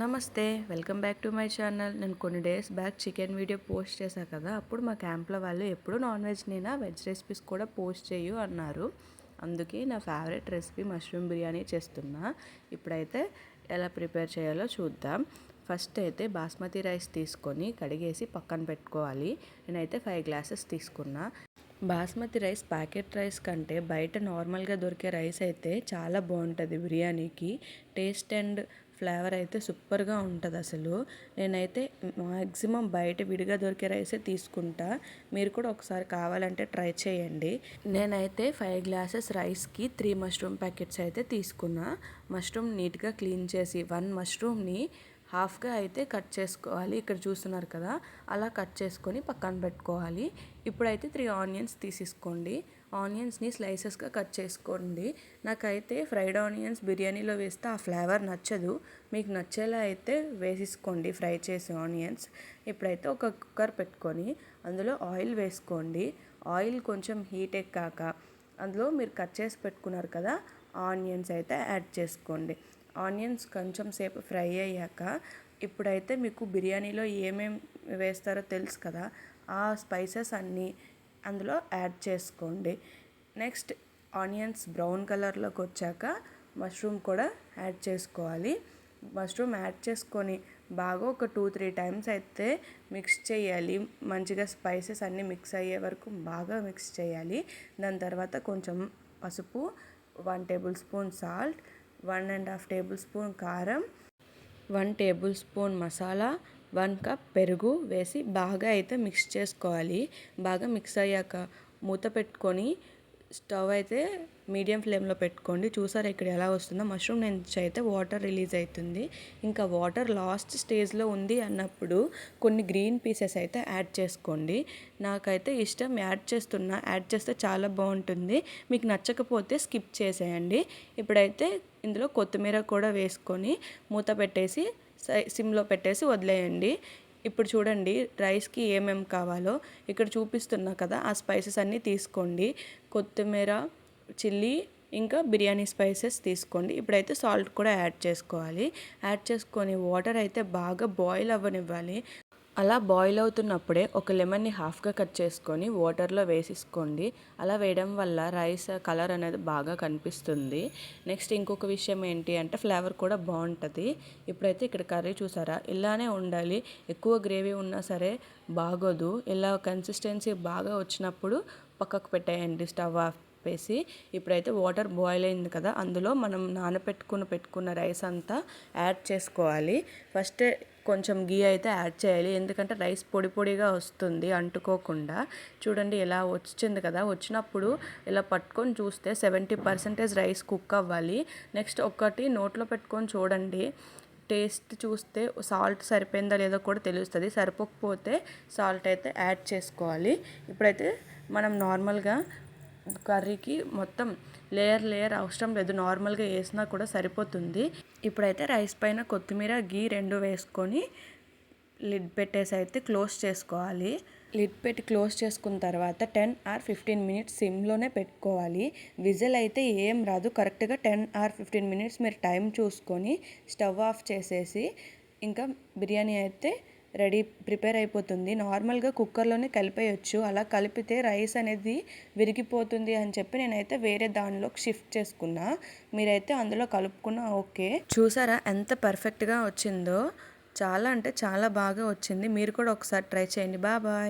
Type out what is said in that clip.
నమస్తే welcome back to my channel. నేను కొన్ని days back chicken video post చేశాను కదా అప్పుడు మా క్యాంప్లో వాళ్ళు ఎప్పుడు నాన్ వెజ్ నేనా వెజ్ రెసిపీస్ కూడా పోస్ట్ చేయు అన్నారు. అందుకే నా ఫేవరెట్ రెసిపీ మష్రూమ్ బిర్యానీ చేస్తున్నా. ఇప్పుడైతే ఎలా ప్రిపేర్ చేయాలో చూద్దాం. ఫస్ట్ అయితే బాస్మతి రైస్ తీసుకొని కడిగేసి పక్కన పెట్టుకోవాలి. నేనైతే ఫైవ్ గ్లాసెస్ తీసుకున్నా. బాస్మతి రైస్ ప్యాకెట్ రైస్ కంటే బయట నార్మల్గా దొరికే రైస్ అయితే చాలా బాగుంటుంది బిర్యానీకి. టేస్ట్ అండ్ ఫ్లేవర్ అయితే సూపర్గా ఉంటుంది అసలు. నేనైతే మ్యాక్సిమం బయట విడిగా దొరికే రైసే తీసుకుంటా. మీరు కూడా ఒకసారి కావాలంటే ట్రై చేయండి. నేనైతే ఫైవ్ గ్లాసెస్ రైస్కి త్రీ మష్రూమ్ ప్యాకెట్స్ అయితే తీసుకున్నా. మష్రూమ్ నీట్గా క్లీన్ చేసి వన్ మష్రూమ్ని హాఫ్గా అయితే కట్ చేసుకోవాలి. ఇక్కడ చూస్తున్నారు కదా అలా కట్ చేసుకొని పక్కన పెట్టుకోవాలి. ఇప్పుడైతే త్రీ ఆనియన్స్ తీసేసుకోండి. ఆనియన్స్ని స్లైసెస్గా కట్ చేసుకోండి. నాకైతే ఫ్రైడ్ ఆనియన్స్ బిర్యానీలో వేస్తే ఆ ఫ్లేవర్ నచ్చదు. మీకు నచ్చేలా అయితే వేసేసుకోండి ఫ్రై చేసే ఆనియన్స్. ఇప్పుడైతే ఒక కుక్కర్ పెట్టుకొని అందులో ఆయిల్ వేసుకోండి. ఆయిల్ కొంచెం హీట్ ఎక్కాక అందులో మీరు కట్ చేసి పెట్టుకున్నారు కదా ఆనియన్స్ అయితే యాడ్ చేసుకోండి. ఆనియన్స్ కొంచెం సేపు ఫ్రై అయ్యాక ఇప్పుడైతే మీకు బిర్యానీలో ఏమేమి వేస్తారో తెలుసు కదా ఆ స్పైసెస్ అన్నీ అందులో యాడ్ చేసుకోండి. నెక్స్ట్ ఆనియన్స్ బ్రౌన్ కలర్లోకి వచ్చాక మష్రూమ్ కూడా యాడ్ చేసుకోవాలి. మష్రూమ్ యాడ్ చేసుకొని బాగా ఒక టూ త్రీ టైమ్స్ అయితే మిక్స్ చేయాలి. మంచిగా స్పైసెస్ అన్నీ మిక్స్ అయ్యే వరకు బాగా మిక్స్ చేయాలి. దాని తర్వాత కొంచెం పసుపు one tablespoon salt one and half tablespoon కారం one tablespoon masala one cup పెరుగు వేసి బాగా అయితే మిక్స్ చేసుకోవాలి. బాగా మిక్స్ అయ్యాక మూత పెట్టుకొని స్టవ్ అయితే మీడియం ఫ్లేమ్లో పెట్టుకోండి. చూసారా ఇక్కడ ఎలా వస్తుందో? మష్రూమ్ నుంచి అయితే వాటర్ రిలీజ్ అవుతుంది. ఇంకా వాటర్ లాస్ట్ స్టేజ్లో ఉంది అన్నప్పుడు కొన్ని గ్రీన్ పీసెస్ అయితే యాడ్ చేసుకోండి. నాకైతే ఇష్టం యాడ్ చేస్తున్నా. యాడ్ చేస్తే చాలా బాగుంటుంది. మీకు నచ్చకపోతే స్కిప్ చేసేయండి. ఇప్పుడైతే ఇందులో కొత్తిమీర కూడా వేసుకొని మూత పెట్టేసి సిమ్లో పెట్టేసి వదిలేయండి. ఇప్పుడు చూడండి రైస్కి ఏమేమి కావాలో ఇక్కడ చూపిస్తున్నా కదా ఆ స్పైసెస్ అన్నీ తీసుకోండి. కొత్తిమీర చిల్లీ ఇంకా బిర్యానీ స్పైసెస్ తీసుకోండి. ఇప్పుడైతే సాల్ట్ కూడా యాడ్ చేసుకోవాలి. యాడ్ చేసుకొని వాటర్ అయితే బాగా బాయిల్ అవ్వనివ్వాలి. అలా బాయిల్ అవుతున్నప్పుడే ఒక లెమన్ని హాఫ్గా కట్ చేసుకొని వాటర్లో వేసేసుకోండి. అలా వేయడం వల్ల రైస్ కలర్ అనేది బాగా కనిపిస్తుంది. నెక్స్ట్ ఇంకొక విషయం ఏంటి అంటే ఫ్లేవర్ కూడా బాగుంటుంది. ఇప్పుడైతే ఇక్కడ కర్రీ చూసారా? ఇలానే ఉండాలి. ఎక్కువ గ్రేవీ ఉన్నా సరే బాగోదు. ఇలా కన్సిస్టెన్సీ బాగా వచ్చినప్పుడు పక్కకు పెట్టేయండి స్టవ్ ఆఫ్ చెప్పేసి ఇప్పుడైతే వాటర్ బాయిల్ అయింది కదా అందులో మనం నానపెట్టుకుని పెట్టుకున్న రైస్ అంతా యాడ్ చేసుకోవాలి. ఫస్ట్ కొంచెం గీ అయితే యాడ్ చేయాలి. ఎందుకంటే రైస్ పొడి పొడిగా వస్తుంది అంటుకోకుండా. చూడండి ఇలా వచ్చింది కదా. వచ్చినప్పుడు ఇలా పట్టుకొని చూస్తే సెవెంటీ పర్సెంటేజ్ రైస్ కుక్ అవ్వాలి. నెక్స్ట్ ఒకటి నోట్లో పెట్టుకొని చూడండి. టేస్ట్ చూస్తే సాల్ట్ సరిపోయిందా లేదో కూడా తెలుస్తుంది. సరిపోకపోతే సాల్ట్ అయితే యాడ్ చేసుకోవాలి. ఇప్పుడైతే మనం నార్మల్గా కర్రీకి మొత్తం లేయర్ లేయర్ అవసరం లేదు. నార్మల్గా వేసినా కూడా సరిపోతుంది. ఇప్పుడైతే రైస్ పైన కొత్తిమీర గీ రెండు వేసుకొని లిడ్ పెట్టేసి అయితే క్లోజ్ చేసుకోవాలి. లిడ్ పెట్టి క్లోజ్ చేసుకున్న తర్వాత టెన్ ఆర్ ఫిఫ్టీన్ మినిట్స్ సిమ్లోనే పెట్టుకోవాలి. విజిల్ అయితే ఏం రాదు. కరెక్ట్గా టెన్ ఆర్ ఫిఫ్టీన్ మినిట్స్ మీరు టైం చూసుకొని స్టవ్ ఆఫ్ చేసేసి ఇంకా బిర్యానీ అయితే రెడీ ప్రిపేర్ అయిపోతుంది. నార్మల్గా కుక్కర్లోనే కలిపేయచ్చు. అలా కలిపితే రైస్ అనేది విరిగిపోతుంది అని చెప్పి నేనైతే వేరే దానిలోకి షిఫ్ట్ చేసుకున్నా. మీరైతే అందులో కలుపుకున్నా ఓకే. చూసారా ఎంత పర్ఫెక్ట్గా వచ్చిందో? చాలా అంటే చాలా బాగా వచ్చింది. మీరు కూడా ఒకసారి ట్రై చేయండి. బాబాయ్